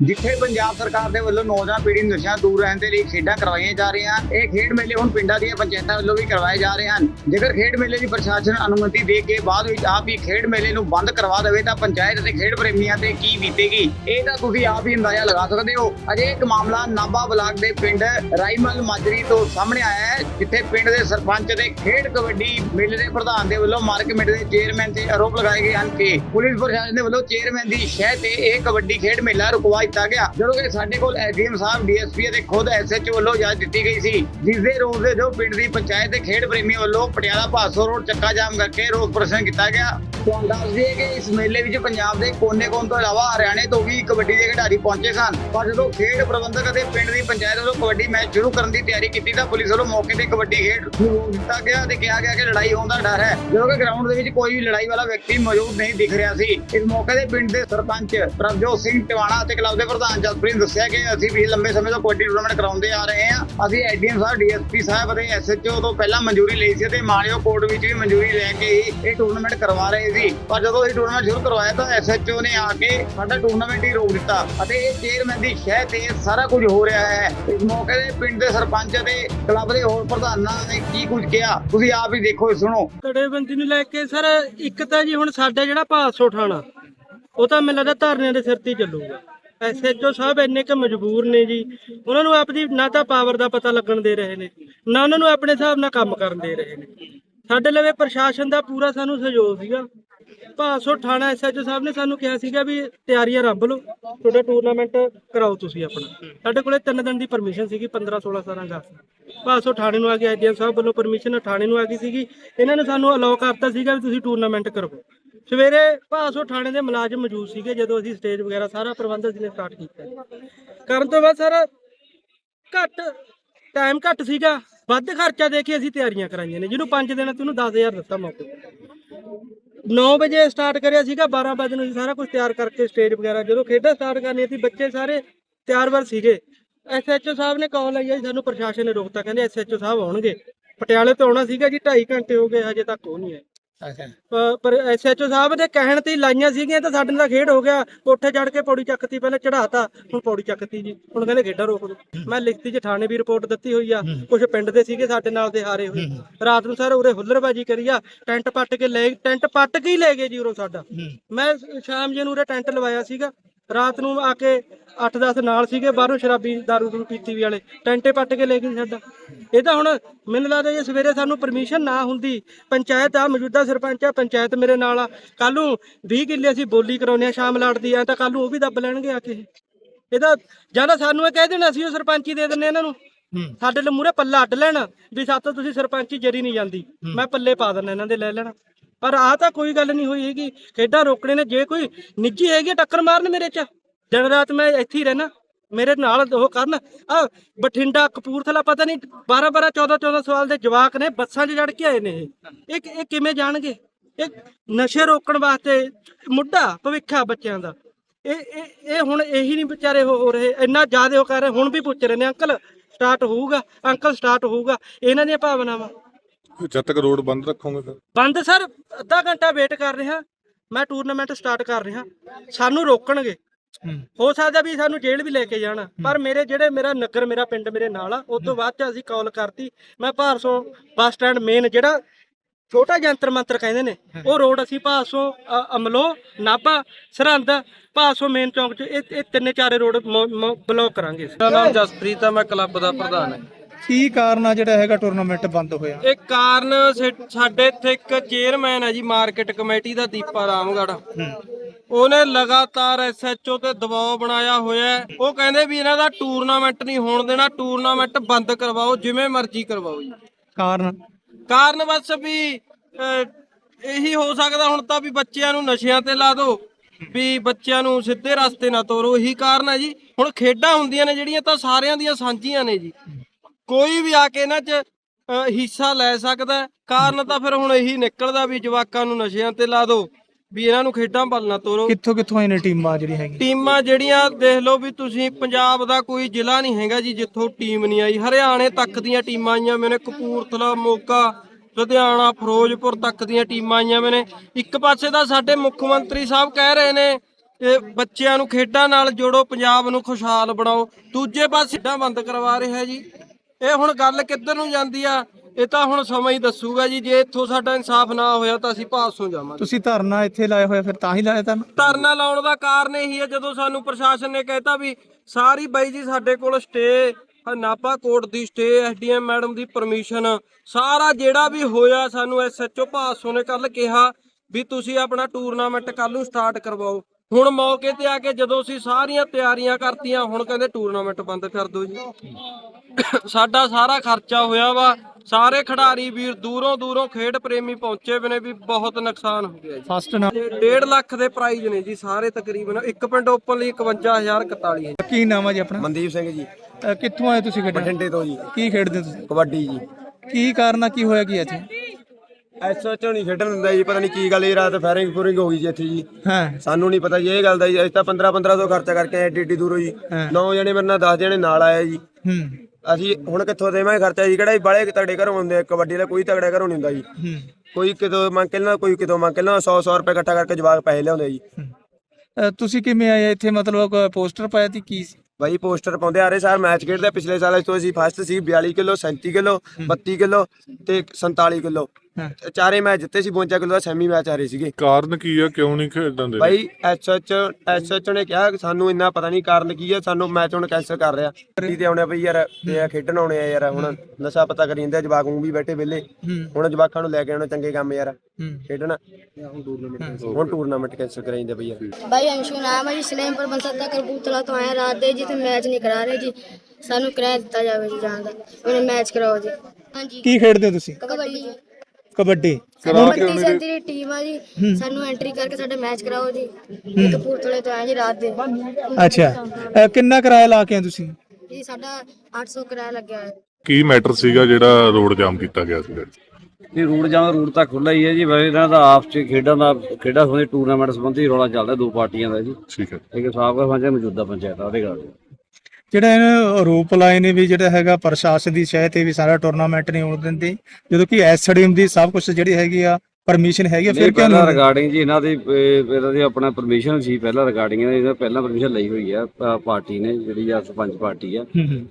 ਜਿੱਥੇ ਪੰਜਾਬ ਸਰਕਾਰ ਦੇ ਵੱਲੋਂ ਨੌਜਵਾਨ ਪੀੜ੍ਹੀ ਨੂੰ ਨਸ਼ਿਆਂ ਦੂਰ ਰਹਿਣ ਦੇ ਲਈ ਖੇਡਾਂ ਕਰਵਾਈਆਂ ਜਾ ਰਹੀਆਂ ਹਨ ਇਹ ਖੇਡ ਮੇਲੇ ਹੁਣ ਪਿੰਡਾਂ ਦੀਆਂ ਪੰਚਾਇਤਾਂ ਵੱਲੋਂ ਵੀ ਕਰਵਾਏ ਜਾ ਰਹੇ ਹਨ। ਜੇਕਰ ਖੇਡ ਮੇਲੇ ਦੀ ਪ੍ਰਸ਼ਾਸਨ ਅਨੁਮਤੀ ਦੇ ਕੇ ਬਾਅਦ ਵਿੱਚ ਆਪ ਹੀ ਖੇਡ ਮੇਲੇ ਨੂੰ ਬੰਦ ਕਰਵਾ ਦੇਵੇ, ਤਾਂ ਪੰਚਾਇਤ ਅਤੇ ਖੇਡ ਪ੍ਰੇਮੀਆਂ ਤੇ ਕੀ ਬੀਤੇਗੀ? ਇਹ ਤਾਂ ਤੁਸੀਂ ਆਪ ਹੀ ਅੰਦਾਜ਼ਾ ਲਗਾ ਸਕਦੇ ਹੋ। ਅਜੇ ਇੱਕ ਮਾਮਲਾ ਨਾਭਾ ਬਲਾਕ ਦੇ ਪਿੰਡ ਰਾਈਮਲ ਮਾਜਰੀ ਤੋਂ ਸਾਹਮਣੇ ਆਇਆ ਹੈ, ਜਿੱਥੇ ਪਿੰਡ ਦੇ ਸਰਪੰਚ ਤੇ ਖੇਡ ਕਬੱਡੀ ਮੇਲੇ ਦੇ ਪ੍ਰਧਾਨ ਦੇ ਵੱਲੋਂ ਮਾਰਕ ਕਮੇਟੀ ਦੇ ਚੇਅਰਮੈਨ ਤੇ ਆਰੋਪ ਲਗਾਏ ਗਏ ਹਨ ਕਿ ਪੁਲਿਸ ਪ੍ਰਸ਼ਾਸਨ ਦੇ ਵੱਲੋਂ ਚੇਅਰਮੈਨ ਦੀ ਸ਼ਹਿ ਤੇ ਇਹ ਕਬੱਡੀ ਖੇਡ ਮੇਲਾ ਰੁਕਵਾ ਦਿੱਤਾ ਗਿਆ। ਜਦੋਂ ਕਿ ਸਾਡੇ ਕੋਲ ਐਸਡੀਐਮ ਸਾਹਿਬ, ਡੀਐਸਪੀ ਅਤੇ ਖੁਦ ਐਸਐਚਓ ਵੱਲੋਂ ਇਜਾਜ਼ਤ ਦਿੱਤੀ ਗਈ ਸੀ। ਜਿਸ ਦੇ ਰੋਸ ਦੇ ਜੋ ਪਿੰਡ ਦੀ ਪੰਚਾਇਤ ਤੇ ਖੇਡ ਪ੍ਰੇਮੀ ਵੱਲੋਂ ਪਟਿਆਲਾ ਭਾਸੋ ਰੋਡ ਚੱਕਾ ਜਾਮ ਕਰਕੇ ਰੋਸ ਪ੍ਰਦਰਸ਼ਨ ਕੀਤਾ ਗਿਆ। ਤੁਹਾਨੂੰ ਦੱਸ ਦਈਏ ਕਿ ਇਸ ਮੇਲੇ ਵਿੱਚ ਪੰਜਾਬ ਦੇ ਕੋਨੇ-ਕੋਨ ਤੋਂ ਇਲਾਵਾ ਹਰਿਆਣੇ ਤੋਂ ਵੀ ਕਬੱਡੀ ਦੇ ਖਿਡਾਰੀ ਪਹੁੰਚੇ ਸਨ। ਪਰ ਜਦੋਂ ਖੇਡ ਪ੍ਰਬੰਧਕ ਅਤੇ ਪਿੰਡ ਦੀ ਪੰਚਾਇਤ ਵੱਲੋਂ ਕਬੱਡੀ ਮੈਚ ਸ਼ੁਰੂ ਕਰਨ ਦੀ ਤਿਆਰੀ ਕੀਤੀ, ਤਾਂ ਪੁਲਿਸ ਵੱਲੋਂ ਮੌਕੇ ਤੇ ਕਬੱਡੀ ਖੇਡ ਨੂੰ ਰੋਕ ਦਿੱਤਾ ਗਿਆ ਤੇ ਕਿਹਾ ਗਿਆ ਕਿ ਲੜਾਈ ਹੋਣ ਦਾ ਡਰ ਹੈ। ਜਦੋਂ ਕਿ ਗਰਾਊਂਡ ਦੇ ਵਿੱਚ ਕੋਈ ਵੀ ਲੜਾਈ ਵਾਲਾ ਵਿਅਕਤੀ ਮੌਜੂਦ ਨਹੀਂ ਦਿਖ ਰਿਹਾ ਸੀ। ਇਸ ਮੌਕੇ ਤੇ ਪਿੰਡ ਦੇ ਸਰਪੰਚ ਪ੍ਰਭਜੋਤ ਸਿੰਘ ਟਿਵਾਣਾ ਅਤੇ ਕਲੱਬ ਦੇ ਪ੍ਰਧਾਨ ਜਸਪ੍ਰੀਤ ਦੱਸਿਆ ਕਿ ਅਸੀਂ ਵੀ ਲੰਬੇ ਸਮੇਂ ਤੋਂ ਕਬੱਡੀ ਟੂਰਨਾਮੈਂਟ ਕਰਾਉਂਦੇ ਆ ਰਹੇ ਹਾਂ। ਅਸੀਂ ਐਡੀਐਮ ਸਾਹਿਬ, ਡੀਐਸਪੀ ਸਾਹਿਬ ਅਤੇ ਐਸਐਚਓ ਤੋਂ ਪਹਿਲਾਂ ਮਨਜ਼ੂਰੀ ਲਈ ਸੀ ਤੇ ਮਾਣਯੋਗ ਕੋਰਟ ਵਿੱਚ ਵੀ ਮਨਜ਼ੂਰੀ ਲੈ ਕੇ ਹੀ ਇਹ ਟੂਰਨਾਮੈਂਟ ਕਰਵਾ ਰਹੇ ਸੀ। ਪਰ ਜਦੋਂ ਅਸੀਂ ਟੂਰਨਾਮੈਂਟ ਸ਼ੁਰੂ ਕਰਵਾਇਆ ਤਾਂ ਐਸਐਚਓ ਨੇ ਆ ਕੇ ਸਾਡਾ ਟੂਰਨਾਮੈਂਟ ਹੀ ਰੋਕ ਦਿੱਤਾ ਅਤੇ ਇਹ ਚੇਅਰਮੈਨ ਦੀ ਸ਼ਹਿ ਤੇ ਸਾਰਾ ਕੁਝ ਹੋ ਰਿਹਾ ਹੈ। ਇਸ ਮੌਕੇ ਤੇ ਪਿੰਡ ਦੇ ਸਰਪੰਚ ਅਤੇ ਕਲੱਬ ਦੇ ਹੋਰ ਪ੍ਰਧਾਨਾਂ ਨੇ ਕੀ ਕੁਝ ਕਿਹਾ? ਤੁਸੀਂ ਆਪ ਹੀ ਦੇਖੋ ਸੁਣੋ। ਕੜੇਬੰਦੀ ਨੂੰ ਲੈ ਕੇ ਸਰ, ਇੱਕ ਤਾਂ ਜੀ ਹੁਣ ਸਾਡਾ ਜਿਹੜਾ ਭਾਸੋ ਠਾਣਾ ਉਹ ਤਾਂ ਮੈਨੂੰ ਲੱਗਦਾ ਧਰਨਿਆਂ ਦੇ ਸਿਰ ਤੇ ਚੱਲੂਗਾ। ਐਸਐਚਓ ਸਾਹਿਬ ਇੰਨੇ ਕ ਮਜਬੂਰ ਨੇ ਜੀ। ਉਹਨਾਂ ਨੂੰ ਆਪਦੀ ਨਾ ਤਾਂ ਪਾਵਰ ਦਾ ਪਤਾ ਲੱਗਣ ਦੇ ਰਹੇ ਨੇ, ਨਾ ਉਹਨਾਂ ਨੂੰ ਆਪਣੇ ਹਿਸਾਬ ਨਾਲ ਕੰਮ ਕਰਨ ਦੇ ਰਹੇ ਨੇ। ਸਾਡੇ ਲਵੇ ਪ੍ਰਸ਼ਾਸਨ ਦਾ ਪੂਰਾ ਸਾਨੂੰ ਸਹਿਯੋਗ ਸੀਗਾ। ਭਾਸੋ ਠਾਣਾ ਐਸਐਚਓ ਸਾਹਿਬ ਨੇ ਸਾਨੂੰ ਕਿਹਾ ਸੀਗਾ ਵੀ ਤਿਆਰੀਆਂ ਰੱਬ ਲਓ, ਤੁਹਾਡਾ ਟੂਰਨਾਮੈਂਟ ਕਰਾਓ ਤੁਸੀਂ ਆਪਣਾ। ਸਾਡੇ ਕੋਲੇ ਤਿੰਨ ਦਿਨ ਦੀ ਪਰਮਿਸ਼ਨ ਸੀਗੀ 15 16 17 ਅਗਸਤ ਭਾਸੋ ਠਾਣੇ ਨੂੰ ਆ ਗਿਆ ਐਡੀਐਮ ਸਾਹਿਬ ਵੱਲੋਂ ਪਰਮਿਸ਼ਨ ਠਾਣੇ ਨੂੰ ਆ ਗਈ ਸੀਗੀ। ਇਹਨਾਂ ਨੇ ਸਾਨੂੰ ਅਲਾਉ ਕਰਤਾ ਸੀਗਾ ਵੀ ਤੁਸੀਂ ਟੂਰਨਾਮੈਂਟ ਕਰੋ ਸਵੇਰੇ ਭਾਸੋ ਥਾਣੇ ਦੇ ਮੁਲਾਜ਼ਮ ਮੌਜੂਦ ਸੀਗੇ, ਜਦੋਂ ਅਸੀਂ ਸਟੇਜ ਵਗੈਰਾ ਸਾਰਾ ਪ੍ਰਬੰਧ ਅਸੀਂ ਨੇ ਸਟਾਰਟ ਕੀਤਾ। ਕਰਨ ਤੋਂ ਬਾਅਦ ਸਰ, ਘੱਟ ਟਾਈਮ ਘੱਟ ਸੀਗਾ। ਵੱਧ ਖਰਚਾ ਦੇ ਕੇ ਅਸੀਂ ਤਿਆਰੀਆਂ ਕਰਾਈਆਂ ਨੇ। ਜਿਹਨੂੰ 5 ਦਿਨਾਂ ਤੇ ਉਹਨੂੰ 10000 ਦਿੱਤਾ ਮੌਕੇ ਤੇ। 9 ਵਜੇ ਸਟਾਰਟ ਕਰਿਆ ਸੀਗਾ 12 ਵਜੇ ਨੂੰ ਅਸੀਂ ਸਾਰਾ ਕੁਝ ਤਿਆਰ ਕਰਕੇ ਸਟੇਜ ਵਗੈਰਾ ਜਦੋਂ ਖੇਡਾਂ ਸਟਾਰਟ ਕਰਨੀਆਂ ਸੀ, ਬੱਚੇ ਸਾਰੇ ਤਿਆਰ-ਵਰ ਸੀਗੇ। ਐਸਐਚਓ ਸਾਹਿਬ ਨੇ ਕਾਲ ਆਈ ਹੈ ਜੀ, ਸਾਨੂੰ ਪ੍ਰਸ਼ਾਸਨ ਨੇ ਰੋਕਤਾ, ਕਹਿੰਦੇ ਐਸਐਚਓ ਸਾਹਿਬ ਆਉਣਗੇ। ਪਟਿਆਲੇ ਤੋਂ ਆਉਣਾ ਸੀਗਾ ਜੀ 2.5 ਘੰਟੇ ਹੋ ਗਏ, ਹਜੇ ਤੱਕ ਉਹ ਨਹੀਂ ਆਏ। ਪ- ਪਰ ਐਸਐਚਓ ਸਾਹਿਬ ਦੇ ਕਹਿਣ ਤੇ ਹੀ ਲਾਈਆਂ ਸੀਗੀਆਂ ਤਾਂ ਸਾਡੇ ਨਾਲ ਖੇਡ ਹੋ ਗਿਆ। ਕੋਠੇ ਚੜ ਕੇ ਪੌੜੀ ਚੱਕਤੀ ਪਹਿਲਾਂ ਚੜਾਤਾ ਹੁਣ ਪੌੜੀ ਚੱਕਤੀ ਜੀ। ਹੁਣ ਕਹਿੰਦੇ ਖੇਡਾਂ ਰੋਕ ਦੋ। ਮੈਂ ਲਿਖਤੀ ਚ ਥਾਣੇ ਵੀ ਰਿਪੋਰਟ ਦਿੱਤੀ ਹੋਈ ਆ। ਕੁਝ ਪਿੰਡ ਦੇ ਸੀਗੇ ਸਾਡੇ ਨਾਲ ਦੇ ਹਾਰੇ ਹੋਏ। ਰਾਤ ਨੂੰ ਸਰ ਉਰੇ ਹੁੱਲੜਬਾਜੀ ਕਰੀ ਆ। ਟੈਂਟ ਪੱਟ ਕੇ ਲੈ ਟੈਂਟ ਪੱਟ ਕੇ ਹੀ ਲੈ ਗਏ ਜੀ ਉਰੋਂ ਸਾਡਾ। ਮੈਂ ਸ਼ਾਮ ਜੇ ਨੂੰ ਉਰੇ ਟੈਂਟ ਲਵਾਇਆ ਸੀਗਾ। ਰਾਤ ਨੂੰ ਆ ਕੇ 8-10 ਨਾਲ ਸੀਗੇ ਬਾਹਰੋਂ ਸ਼ਰਾਬੀ ਦਾਰੂ ਦੂਰੂ ਪੀਤੀ ਵੀ ਵਾਲੇ। ਟੈਂਟੇ ਪੱਟ ਕੇ ਲੈ ਗਏ ਸਾਡਾ। ਇਹ ਤਾਂ ਹੁਣ ਮੈਨੂੰ ਲੱਗਦਾ ਜੇ ਸਵੇਰੇ ਸਾਨੂੰ ਪਰਮਿਸ਼ਨ ਨਾ ਹੁੰਦੀ ਪੰਚਾਇਤ ਆ ਮੌਜੂਦਾ ਸਰਪੰਚ ਆ ਪੰਚਾਇਤ ਮੇਰੇ ਨਾਲ ਆ। ਕੱਲ ਨੂੰ 20 ਕਿੱਲੇ ਅਸੀਂ ਬੋਲੀ ਕਰਾਉਨੇ ਆ ਸ਼ਾਮ ਲਾੜਦੀ ਆ ਤਾਂ ਕੱਲ ਨੂੰ ਉਹ ਵੀ ਦੱਬ ਲੈਣਗੇ ਆ ਕੇ ਇਹਦਾ ਜਾਂ ਤਾਂ ਸਾਨੂੰ ਇਹ ਕਹਿ ਦੇਣਾ ਅਸੀਂ ਉਹ ਸਰਪੰਚੀ ਦੇ ਦਿੰਨੇ ਇਹਨਾਂ ਨੂੰ। ਸਾਡੇ ਲਈ ਮੂਰੇ ਪੱਲਾ ਅੱਡ ਲੈਣ ਵੀ ਸਾਤੋਂ ਤੁਸੀਂ ਸਰਪੰਚੀ ਜਰੀ ਨਹੀਂ ਜਾਂਦੀ। ਮੈਂ ਪੱਲੇ ਪਾ ਦਿੰਦਾ ਇਹਨਾਂ ਦੇ ਲੈ ਲੈਣਾ। ਪਰ ਆਹ ਤਾਂ ਕੋਈ ਗੱਲ ਨਹੀਂ ਹੋਈ ਹੈਗੀ। ਖੇਡਾਂ ਰੋਕਣੇ ਨੇ। ਜੇ ਕੋਈ ਨਿੱਜੀ ਹੈਗੀ ਆ, ਟੱਕਰ ਮਾਰਨ ਮੇਰੇ ਚ। ਦਿਨ ਰਾਤ ਮੈਂ ਇੱਥੇ ਹੀ ਰਹਿਣਾ ਮੇਰੇ ਨਾਲ ਉਹ ਕਰਨ। ਆ ਬਠਿੰਡਾ ਕਪੂਰਥਲਾ ਪਤਾ ਨਹੀਂ 12 12 14 14 ਸਾਲ ਦੇ ਜਵਾਕ ਨੇ ਬੱਸਾਂ 'ਚ ਚੜ ਕੇ ਆਏ ਨੇ ਇਹ। ਇਹ ਕਿਵੇਂ ਜਾਣਗੇ? ਇਹ ਨਸ਼ੇ ਰੋਕਣ ਵਾਸਤੇ ਮੁੱਢਾ ਭਵਿੱਖਾ ਬੱਚਿਆਂ ਦਾ। ਇਹ ਇਹ ਇਹ ਹੁਣ ਇਹੀ ਨਹੀਂ ਵਿਚਾਰੇ ਹੋ ਰਹੇ। ਇੰਨਾ ਜ਼ਿਆਦਾ ਹੋ ਕਰ ਰਹੇ। ਹੁਣ ਵੀ ਪੁੱਛ ਰਹੇ ਨੇ ਅੰਕਲ ਸਟਾਰਟ ਹੋਊਗਾ। ਅੰਕਲ ਸਟਾਰਟ ਹੋਊਗਾ। ਇਹਨਾਂ ਦੀਆਂ ਭਾਵਨਾਵਾਂ। ਜਦ ਤੱਕ ਰੋਡ ਬੰਦ ਰੱਖੋਗੇ ਫਿਰ? ਬੰਦ ਸਰ ਅੱਧਾ ਘੰਟਾ ਵੇਟ ਕਰ ਰਿਹਾ। ਮੈਂ ਟੂਰਨਾਮੈਂਟ ਸਟਾਰਟ ਕਰ ਰਿਹਾ। ਸਾਨੂੰ ਰੋਕਣਗੇ। ਹੋ। ਸਕਦਾ ਵੀ ਸਾਨੂੰ ਜੇਲ੍ਹ ਵੀ ਲੈ ਕੇ ਜਾਣ ਪਰ ਮੇਰੇ ਜਿਹੜੇ ਮੇਰਾ ਨਗਰ ਮੇਰਾ ਪਿੰਡ ਮੇਰੇ ਨਾਲ ਆ ਉਸ ਤੋਂ ਬਾਅਦ ਚ ਅਸੀਂ ਕਾਲ ਕਰਤੀ। ਮੈਂ ਭਾਰਸੋਂ ਬੱਸ ਸਟੈਂਡ ਮੇਨ ਜਿਹੜਾ ਛੋਟਾ ਜੰਤਰ ਮੰਤਰ ਕਹਿੰਦੇ ਨੇ ਉਹ ਰੋਡ ਅਸੀਂ ਭਾਸੋਂ ਅ- ਅਮਲੋ ਨਾਭਾ ਸਰਹੰਦ ਭਾਸੋਂ ਮੇਨ ਚੌਂਕ ਚ ਇਹ ਇਹ ਤਿੰਨੇ ਚਾਰੇ ਰੋਡ ਬਲੌਕ ਕਰਾਂਗੇ। ਮੇਰਾ ਨਾਮ ਜਸਪ੍ਰੀਤ ਆ ਮੈਂ ਕਲੱਬ ਦਾ ਪ੍ਰਧਾਨ ਹਾਂ। ਕੀ ਕਾਰਨ ਆ ਜਿਹੜਾ ਹੈਗਾ ਟੂਰਨਾਮੈਂਟ ਬੰਦ ਹੋਇਆ? ਇਹ ਕਾਰਨ ਸੇ- ਸਾਡੇ ਇੱਥੇ ਇੱਕ ਚੇਅਰਮੈਨ ਹੈ ਜੀ ਮਾਰਕੀਟ ਕਮੇਟੀ ਦਾ ਦੀਪਾ ਰਾਮਗੜ। ਉਹਨੇ ਲਗਾਤਾਰ ਐਸਐਚਓ ਤੇ ਦਬਾਅ ਬਣਾਇਆ ਹੋਇਆ ਹੈ। ਉਹ ਕਹਿੰਦੇ ਵੀ ਇਹਨਾਂ ਦਾ ਟੂਰਨਾਮੈਂਟ ਨਹੀਂ ਹੋਣ ਦੇਣਾ ਟੂਰਨਾਮੈਂਟ ਬੰਦ ਕਰਵਾਓ ਜਿਵੇਂ ਮਰਜ਼ੀ ਕਰਵਾਓ ਜੀ। ਕਾਰਨ? ਕਾਰਨ ਬਸ ਵੀ ਅਹ, ਇਹੀ ਹੋ ਸਕਦਾ ਹੁਣ ਤਾਂ ਵੀ ਬੱਚਿਆਂ ਨੂੰ ਨਸ਼ਿਆਂ ਤੇ ਲਾ ਦਿਓ ਵੀ ਬੱਚਿਆਂ ਨੂੰ ਸਿੱਧੇ ਰਸਤੇ ਨਾ ਤੋਰੋ ਇਹੀ ਕਾਰਨ ਹੈ ਜੀ। ਹੁਣ ਖੇਡਾਂ ਹੁੰਦੀਆਂ ਨੇ ਜਿਹੜੀਆਂ ਤਾਂ ਸਾਰਿਆਂ ਦੀਆਂ ਸਾਂਝੀਆਂ ਨੇ ਜੀ। ਕੋਈ ਵੀ ਆ ਕੇ ਇਹਨਾਂ 'ਚ ਹਿੱਸਾ ਲੈ ਸਕਦਾ। ਕਾਰਨ ਤਾਂ ਫਿਰ ਹੁਣ ਇਹੀ ਨਿਕਲਦਾ ਵੀ ਜਵਾਕਾਂ ਨੂੰ ਨਸ਼ਿਆਂ ਤੇ ਲਾ ਦਿਓ ਵੀ ਇਹਨਾਂ ਨੂੰ ਖੇਡਾਂ ਵੱਲ ਨਾ ਤੋਰੋ। ਕਿੱਥੋਂ ਕਿੱਥੋਂ ਆਏ ਨੇ ਟੀਮਾਂ ਜਿਹੜੀ ਹੈਗੀ ਟੀਮਾਂ ਜਿਹੜੀਆਂ ਦੇਖ ਲਓ ਵੀ ਤੁਸੀਂ ਪੰਜਾਬ ਦਾ ਕੋਈ ਜ਼ਿਲ੍ਹਾ ਨਹੀਂ ਹੈਗਾ ਜੀ ਜਿੱਥੋਂ ਟੀਮ ਨਹੀਂ ਆਈ। ਹਰਿਆਣੇ ਤੱਕ ਦੀਆਂ ਟੀਮਾਂ ਆਈਆਂ ਮੈਨੇ ਕਪੂਰਥਲਾ ਮੋਗਾ ਲੁਧਿਆਣਾ ਫਿਰੋਜ਼ਪੁਰ ਤੱਕ ਦੀਆਂ ਟੀਮਾਂ ਆਈਆਂ ਮੈਨੇ। ਇੱਕ ਪਾਸੇ ਦਾ ਸਾਡੇ ਮੁੱਖ ਮੰਤਰੀ ਸਾਹਿਬ ਕਹਿ ਰਹੇ ਨੇ ਇਹ ਬੱਚਿਆਂ ਨੂੰ ਖੇਡਾਂ ਨਾਲ ਜੋੜੋ ਪੰਜਾਬ ਨੂੰ ਖੁਸ਼ਹਾਲ ਬਣਾਓ। ਦੂਜੇ ਪਾਸੇ ਖੇਡਾਂ ਬੰਦ ਕਰਵਾ ਰਿਹਾ ਜੀ। ਇਹ ਹੁਣ ਗੱਲ ਕਿੱਧਰ ਨੂੰ ਜਾਂਦੀ ਆ? ਇਹ ਤਾਂ ਹੁਣ ਸਮਾਂ ਹੀ ਦੱਸੂਗਾ ਜੀ ਜੇ ਇੱਥੋਂ ਸਾਡਾ ਇਨਸਾਫ ਨਾ ਹੋਇਆ ਤਾਂ ਅਸੀਂ ਪਾਸੋਂ ਜਾਵਾਂਗੇ। ਤੁਸੀਂ ਧਰਨਾ ਇੱਥੇ ਲਾਇਆ ਹੋਇਆ ਫਿਰ ਤਾਂ ਹੀ ਲਾਇਆ ਤਾਂ ਧਰਨਾ ਲਾਉਣ ਦਾ ਕਾਰਨ ਇਹੀ ਹੈ ਜਦੋਂ ਸਾਨੂੰ ਪ੍ਰਸ਼ਾਸਨ ਨੇ ਕਹਿਤਾ ਵੀ ਸਾਰੀ ਬਾਈ ਜੀ ਸਾਡੇ ਕੋਲ ਸਟੇ ਨਾਪਾ ਕੋਰਟ ਦੀ ਸਟੇ ਐਸਡੀਐਮ ਮੈਡਮ ਦੀ ਪਰਮਿਸ਼ਨ ਸਾਰਾ ਜਿਹੜਾ ਵੀ ਹੋਇਆ ਸਾਨੂੰ ਐਸਐਚਓ ਭਾਸੋ ਨੇ ਕੱਲ ਕਿਹਾ ਵੀ ਤੁਸੀਂ ਆਪਣਾ ਟੂਰਨਾਮੈਂਟ ਕੱਲ ਨੂੰ ਸਟਾਰਟ ਕਰਵਾਓ। ਹੁਣ ਮੌਕੇ ਤੇ ਆ ਕੇ ਜਦੋਂ ਅਸੀਂ ਸਾਰੀਆਂ ਤਿਆਰੀਆਂ ਕਰਤੀਆਂ ਹੁਣ ਕਹਿੰਦੇ ਟੂਰਨਾਮੈਂਟ ਬੰਦ ਕਰ ਦਿਓ ਜੀ। ਸਾਡਾ ਸਾਰਾ ਖਰਚਾ ਹੋਇਆ ਵਾ। ਸਾਰੇ ਖਿਡਾਰੀ ਵੀਰ ਦੂਰੋਂ ਦੂਰੋਂ ਖੇਡ ਪ੍ਰੇਮੀ ਪਹੁੰਚੇ ਵੀ ਨੇ ਵੀ ਬਹੁਤ ਨੁਕਸਾਨ ਹੋ ਗਿਆ ਜੀ। ਫਸਟ ਨਾ। ਤੇ 1.5 ਲੱਖ ਦੇ ਪ੍ਰਾਈਜ਼ ਨੇ ਜੀ ਸਾਰੇ ਤਕਰੀਬਨ। ਇੱਕ ਪਿੰਡ ਓਪਨ ਲਈ 51041 ਹੈ ਕੀ ਨਾਮ ਆ ਜੀ ਆਪਣਾ? ਮਨਦੀਪ ਸਿੰਘ ਜੀ। ਅ, ਕਿੱਥੋਂ ਆਏ ਤੁਸੀਂ ਖੇਡਣ ਬਠਿੰਡੇ ਤੋਂ ਜੀ। ਕੀ ਖੇਡਦੇ ਹੋ ਤੁਸੀਂ? ਕਬੱਡੀ ਜੀ। ਕੀ ਕਾਰਨ ਆ? ਕੀ ਹੋਇਆ? ਕੀ ਇੱਥੇ? ਐਸਐਚਓ ਨਹੀਂ ਖੇਡਣ ਦਿੰਦਾ ਜੀ ਪਤਾ ਨਹੀਂ ਕੀ ਗੱਲ ਇਹ ਰਾਤ ਫਾਇਰਿੰਗ ਫੂਰਿੰਗ ਹੋ ਗਈ ਜੀ ਇੱਥੇ ਜੀ। ਹਾਂ। ਸਾਨੂੰ ਨਹੀਂ ਪਤਾ ਜੀ ਇਹ ਗੱਲ ਦਾ ਜੀ ਅਸੀਂ ਤਾਂ 15 1500 ਖਰਚਾ ਕਰਕੇ ਆਏ ਏਡੀ ਦੂਰੋਂ ਜੀ। ਹਾਂ। ਨੌ ਜਣੇ ਮੇਰੇ ਨਾਲ 10 ਜਣੇ ਨਾਲ ਆਏ ਜੀ। ਹੂੰ। ਅਸੀਂ ਹੁਣ ਕਿੱਥੋਂ ਦੇਵਾਂਗੇ ਖਰਚਾ ਜੀ? ਕਿਹੜਾ ਬੜੇ ਤਗੜੇ ਘਰੋਂ ਹੁੰਦੇ ਆ, ਕਬੱਡੀ ਦਾ ਕੋਈ ਤਗੜਾ ਘਰੋਂ ਨਹੀਂ ਹੁੰਦਾ ਜੀ। ਹੂੰ। ਕੋਈ ਕਿਤੋਂ ਮੰਗ ਕੇ ਲੈਣਾ ਕੋਈ ਕਿਤੋਂ ਮੰਗ ਕੇ ਲੈਣਾ 100 100 ਰੁਪਏ ਇਕੱਠਾ ਕਰਕੇ ਜਵਾਕ ਪੈਸੇ ਲਿਆਉਂਦੇ ਜੀ। ਅ, ਤੁਸੀਂ ਕਿਵੇਂ ਆਏ ਇੱਥੇ? ਮਤਲਬ ਪੋਸਟਰ ਪਾਇਆ ਸੀ ਕੀ ਸੀ? ਬਾਈ ਪੋਸਟਰ ਪਾਉਂਦੇ ਆ ਰਹੇ ਸਾਰ ਮੈਚ ਖੇਡਦੇ ਆ। ਪਿਛਲੇ ਸਾਲ ਤੋਂ ਅਸੀਂ ਫਸਟ ਸੀ 42 ਕਿਲੋ 37 ਕਿਲੋ 32 ਕਿਲੋ ਤੇ 47 ਕਿਲੋ। ਚਾਰੇ ਮੈਚ ਜਿੱਤੇ ਸੀ 52 ਕਿਲੋ ਦਾ ਸੈਮੀ ਮੈਚ ਆ ਰਹੇ ਸੀਗੇ। ਕਾਰਨ ਕੀ ਆ? ਕਿਉਂ ਨਹੀਂ ਖੇਡਣ ਦੇ ਬਾਈ ਐਸਐਚ ਐਸਐਚ ਨੇ ਕਿਹਾ ਕਿ ਸਾਨੂੰ ਇੰਨਾ ਪਤਾ ਨਹੀਂ ਕਾਰਨ ਕੀ ਹੈ ਸਾਨੂੰ ਮੈਚ ਹੁਣ ਕੈਨਸਲ ਕਰ ਰਿਹਾ। ਗੱਡੀ ਤੇ ਆਉਣੇ ਪਈ ਯਾਰ ਤੇ ਆ ਖੇਡਣ ਆਉਣੇ ਆ ਯਾਰ ਹੁਣ ਨਸ਼ਾ ਪਤਾ ਕਰੀ ਜਾਂਦੇ ਆ, ਜਵਾਕ ਨੂੰ ਵੀ ਬੈਠੇ ਵਿਹਲੇ। ਹੂੰ। ਹੁਣ ਜਵਾਕਾਂ ਨੂੰ ਲੈ ਕੇ ਆਉਣੇ ਚੰਗੇ ਕੰਮ ਯਾਰ ਖੇਡਣਾ। ਹੁਣ ਟੂਰਨਾਮੈਂਟ ਕੈਨਸਲ ਕਰਾਈ ਜਾਂਦੇ ਬਈ ਯਾਰ। ਭਾਈ ਅੰਸ਼ੂ ਨਾਮ ਹੈ ਜੀ ਸਲੇਮਪੁਰ ਬੰਸਦਾ ਕਰਬੂਤਲਾ ਤੋਂ ਆਏ ਰਾਤ ਦੇ ਜਿੱਥੇ ਮੈਚ ਨਹੀਂ ਕਰਾ ਰਹੇ ਜੀ। ਸਾਨੂੰ ਕਿਰਾਇਆ ਦਿੱਤਾ ਜਾਵੇ ਜੀ ਜਾਣ ਦਾ ਉਹਨੇ ਮੈਚ ਕਰਾਓ ਜੀ। ਹਾਂਜੀ ਕੀ ਖੇਡਦੇ ਹੋ ਤੁਸੀਂ? ਕਬੱਡੀ। ਜੀ ਕਬੱਡੀ। ਕਬੱਡੀ ਸੈਂਟਰੀ ਦੀ ਟੀਮ ਆ ਜੀ। ਸਾਨੂੰ ਐਂਟਰੀ ਕਰਕੇ ਸਾਡਾ ਮੈਚ ਕਰਾਓ ਜੀ। ਇਹ ਕਪੂਰਥਲੇ ਤੋਂ ਆਏ ਜੀ ਰਾਤ ਦੇ। ਅੱਛਾ। ਅ, ਕਿੰਨਾ ਕਿਰਾਇਆ ਲਾ ਕੇ ਆਏ ਤੁਸੀਂ? ਜੀ ਸਾਡਾ 800 ਕਿਰਾਇਆ ਲੱਗਿਆ ਹੈ ਕੀ ਮੈਟਰ ਸੀਗਾ ਜਿਹੜਾ ਰੋਡ ਜਾਮ ਕੀਤਾ ਗਿਆ ਸੀਗਾ ਇਹ ਰੂਟ ਜਾਂ ਰੂਟ ਤਾਂ ਖੁੱਲਾ ਹੀ ਹੈ ਜੀ। ਵੈਸੇ ਇਹਨਾਂ ਦਾ ਆਪਸ ਚ ਖੇਡਾਂ ਦਾ ਖੇਡਾਂ ਸੰਬੰਧੀ ਟੂਰਨਾਮੈਂਟ ਸੰਬੰਧੀ ਰੌਲਾ ਚੱਲਦਾ ਦੋ ਪਾਰਟੀਆਂ ਦਾ ਜੀ। ਠੀਕ ਹੈ। ਇੱਕ ਸਾਬਕਾ ਪੰਚਾਇਤ ਮੌਜੂਦਾ ਪੰਚਾਇਤ ਆ ਉਹਦੇ ਗੱਲ ਜਿਹੜਾ ਇਹਨੇ ਆਰੋਪ ਲਾਏ ਨੇ ਵੀ ਜਿਹੜਾ ਹੈਗਾ ਪ੍ਰਸ਼ਾਸਨ ਦੀ ਸ਼ਹਿ ਤੇ ਵੀ ਸਾਰਾ ਟੂਰਨਾਮੈਂਟ ਨਹੀਂ ਹੋਣ ਦਿੰਦੇ। ਜਦੋਂ ਕਿ ਐਸਡੀਐਮ ਦੀ ਸਭ ਕੁਝ ਜਿਹੜੀ ਹੈਗੀ ਆ ਪਰਮਿਸ਼ਨ ਹੈਗੀ ਆ, ਫਿਰ ਕਿਉਂ ਨਹੀਂ ਰਿਗਾਰਡਿੰਗ ਜੀ ਇਹਨਾਂ ਦੀ ਇਹਨਾਂ ਦੀ ਆਪਣਾ ਪਰਮਿਸ਼ਨ ਸੀ ਪਹਿਲਾਂ ਰਿਗਾਰਡਿੰਗ ਇਹਨਾਂ ਪਹਿਲਾਂ ਪਰਮਿਸ਼ਨ ਲਈ ਹੋਈ ਆ ਪਾਰਟੀ ਨੇ ਜਿਹੜੀ ਆ ਸਰਪੰਚ ਪਾਰਟੀ ਆ।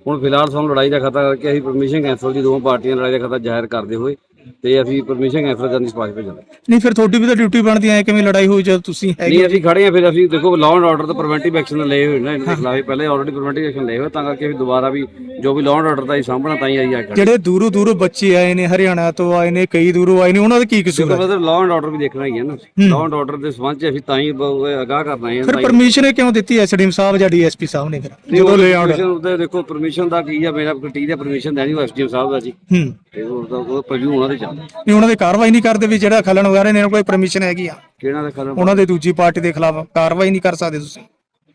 ਹੁਣ ਫਿਲਹਾਲ ਸਾਨੂੰ ਲੜਾਈ ਦਾ ਖਤਰਾ ਕਰਕੇ ਅਸੀਂ ਪਰਮਿਸ਼ਨ ਕੈਂਸਲ ਦੀ ਦੋਵਾਂ ਪਾਰਟੀਆਂ ਲੜਾਈ ਦਾ ਖਤਰਾ ਜ਼ਾਹਿਰ ਕਰਦੇ ਹੋਏ ਤੇ ਅਸੀਂ ਪਰਮਿਸ਼ਨ ਕੈਂਸਲ ਕਰਨ ਦੀ ਸਿਫਾਰਿਸ਼ ਭੇਜਾਂਗੇ ਨਹੀਂ ਫਿਰ ਤੁਹਾਡੀ ਵੀ ਤਾਂ ਡਿਊਟੀ ਬਣਦੀ ਐ ਕਿਵੇਂ ਲੜਾਈ ਹੋਈ ਜਦ ਤੁਸੀਂ ਹੈਗੇ ਨਹੀਂ ਅਸੀਂ ਖੜੇ ਆ ਫਿਰ ਅਸੀਂ ਦੇਖੋ ਲਾਅ ਐਂਡ ਆਰਡਰ ਤੇ ਪ੍ਰੀਵੈਂਟਿਵ ਐਕਸ਼ਨ ਲਏ ਹੋਏ ਨੇ ਇਹਨਾਂ ਦੇ ਖਿਲਾਫ ਪਹਿਲੇ ਆਲਰੇਡੀ ਪ੍ਰੀਵੈਂਟਿਵ ਐਕਸ਼ਨ ਲਏ ਹੋਏ ਤਾਂ ਕਰਕੇ ਅਸੀਂ ਦੁਬਾਰਾ ਵੀ ਜੋ ਵੀ ਲਾਅ ਐਂਡ ਆਰਡਰ ਦਾ ਹੀ ਸਾਹਮਣਾ ਤਾਂ ਹੀ ਆਈ ਆ ਕਰ ਜਿਹੜੇ ਦੂਰੋਂ ਦੂਰੋਂ ਬੱਚੇ ਆਏ ਨੇ ਹਰਿਆਣਾ ਤੋਂ ਆਏ ਨੇ ਕਈ ਦੂਰੋਂ ਆਏ ਨੇ ਉਹਨਾਂ ਦਾ ਕੀ ਕਸੂਰ ਹੈ? ਮਤਲਬ ਲਾਅ ਐਂਡ ਆਰਡਰ ਵੀ ਦੇਖਣਾ ਹੀ ਹੈ ਨਾ। ਲਾਅ ਐਂਡ ਆਰਡਰ ਦੇ ਸੰਬੰਧ ਚ ਅਸੀਂ ਤਾਂ ਹੀ ਅਗਾਹ ਕਰਨਾ ਹੈ ਫਿਰ ਪਰਮਿਸ਼ਨ ਕਿਉਂ ਦਿੱਤੀ ਐਸਡੀਐਮ ਸਾਹਿਬ ਜਾਂ ਡੀਐਸਪੀ ਸਾਹਿਬ ਨੇ ਫਿਰ? ਜਦੋਂ ਲੈ ਪਰਮਿਸ਼ਨ ਤੇ ਦੇਖੋ ਪਰਮਿਸ਼ਨ ਦਾ ਕੀ ਆ ਮੇਰਾ ਕਟੀ ਦਾ ਪਰਮਿਸ਼ਨ ਦੇਣੀ ਐਸਡੀਐਮ ਸਾਹਿਬ ਦਾ ਜੀ। ਹੂੰ। ਤੇ ਉਹ ਪ੍ਰਵਿਊ ਉਹਨਾਂ ਦੇ ਚੱਲਦਾ? ਨਹੀਂ ਉਹਨਾਂ ਦੇ ਕਾਰਵਾਈ ਨਹੀਂ ਕਰਦੇ ਵੀ ਜਿਹੜਾ ਖਲਣ ਵਗੈਰਾ ਨੇ ਇਹਨਾਂ ਕੋਈ ਪਰਮਿਸ਼ਨ ਹੈਗੀ ਆ। ਕਿਹੜਾ ਦਾ ਕਦਮ ਉਹਨਾਂ ਦੇ ਦੂਜੀ ਪਾਰਟੀ ਦੇ ਖਿਲਾਫ ਕਾਰਵਾਈ ਨਹੀਂ ਕਰ ਸਕਦੇ ਤੁਸੀਂ।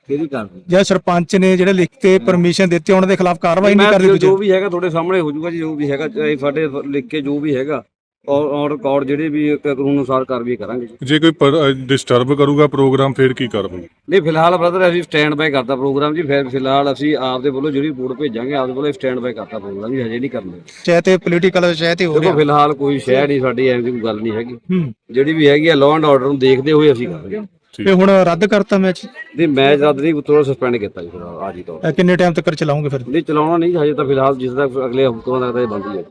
ਕਿਹਦੀ ਕਰਦੇ ਜਾਂ ਸਰਪੰਚ ਨੇ ਜਿਹੜੇ ਲਿਖ ਕੇ ਪਰਮਿਸ਼ਨ ਦਿੱਤੀ ਉਹਨਾਂ ਦੇ ਖਿਲਾਫ ਕਾਰਵਾਈ ਨਹੀਂ ਕਰਦੇ ਜੋ ਵੀ ਹੈਗਾ ਤੁਹਾਡੇ ਸਾਹਮਣੇ ਹੋ ਜਾਊਗਾ ਜੀ ਜੋ ਵੀ ਹੈਗਾ ਚਾਹੇ ਸਾਡੇ ਲਿਖ ਕੇ ਜੋ ਵੀ ਹੈਗਾ। ਔਰ ਔਰ ਰਿਕਾਰਡ ਜਿਹੜੇ ਵੀ ਕਾਨੂੰਨ ਅਨੁਸਾਰ ਕਾਰਵਾਈ ਕਰਾਂਗੇ ਜੀ। ਜੇ ਕੋਈ ਡਿਸਟਰਬ ਕਰੂਗਾ ਪ੍ਰੋਗਰਾਮ ਫਿਰ ਕੀ ਕਰੋਗੇ ਨਹੀਂ ਫਿਲਹਾਲ ਬ੍ਰਦਰ ਅਸੀਂ ਸਟੈਂਡ ਬਾਈ ਕਰਤਾ ਪ੍ਰੋਗਰਾਮ ਜੀ ਫਿਰ ਫਿਲਹਾਲ ਅਸੀਂ ਆਪਦੇ ਵੱਲੋਂ ਜਿਹੜੀ ਰਿਪੋਰਟ ਭੇਜਾਂਗੇ ਆਪਦੇ ਵੱਲੋਂ ਸਟੈਂਡ ਬਾਈ ਕਰਤਾ ਪ੍ਰੋਗਰਾਮ ਜੀ ਹਜੇ ਨਹੀਂ ਕਰਨਾ। ਚਾਹੇ ਤੇ ਪੋਲੀਟੀਕਲ ਚਾਹੇ ਤੇ ਹੋ ਦੇਖੋ ਰਿਹਾ ਫਿਲਹਾਲ ਕੋਈ ਸ਼ਹਿਰ ਨਹੀਂ ਸਾਡੀ ਐਵੇਂ ਦੀ ਕੋਈ ਗੱਲ ਨਹੀਂ ਹੈਗੀ। ਹੂੰ। ਜਿਹੜੀ ਵੀ ਹੈਗੀ ਆ ਲਾਅ ਐਂਡ ਆਰਡਰ ਨੂੰ ਦੇਖਦੇ ਹੋਏ ਅਸੀਂ ਕਰਾਂਗੇ। ਤੇ ਹੁਣ ਰੱਦ ਕਰਤਾ ਮੈਚ ਨਹੀਂ ਮੈਚ ਰੱਦ ਨਹੀਂ ਥੋੜਾ ਸਸਪੈਂਡ ਕੀਤਾ ਜੀ ਫਿਲਹਾਲ ਅੱਜ ਹੀ ਤੌਰ ਕਿੰਨੇ ਟਾਈਮ ਤੱਕ ਚਲਾਉਂਗੇ ਫਿਰ? ਨਹੀਂ ਚਲਾਉਣਾ ਨਹੀਂ ਹਜੇ ਤਾਂ ਫਿਲਹਾਲ ਜਿਸ ਦਾ ਅਗਲੇ ਹੁਕਮਾਂ ਦਾ ਤਾਂ ਇਹ ਬੰਦ ਹੀ ਹੈ।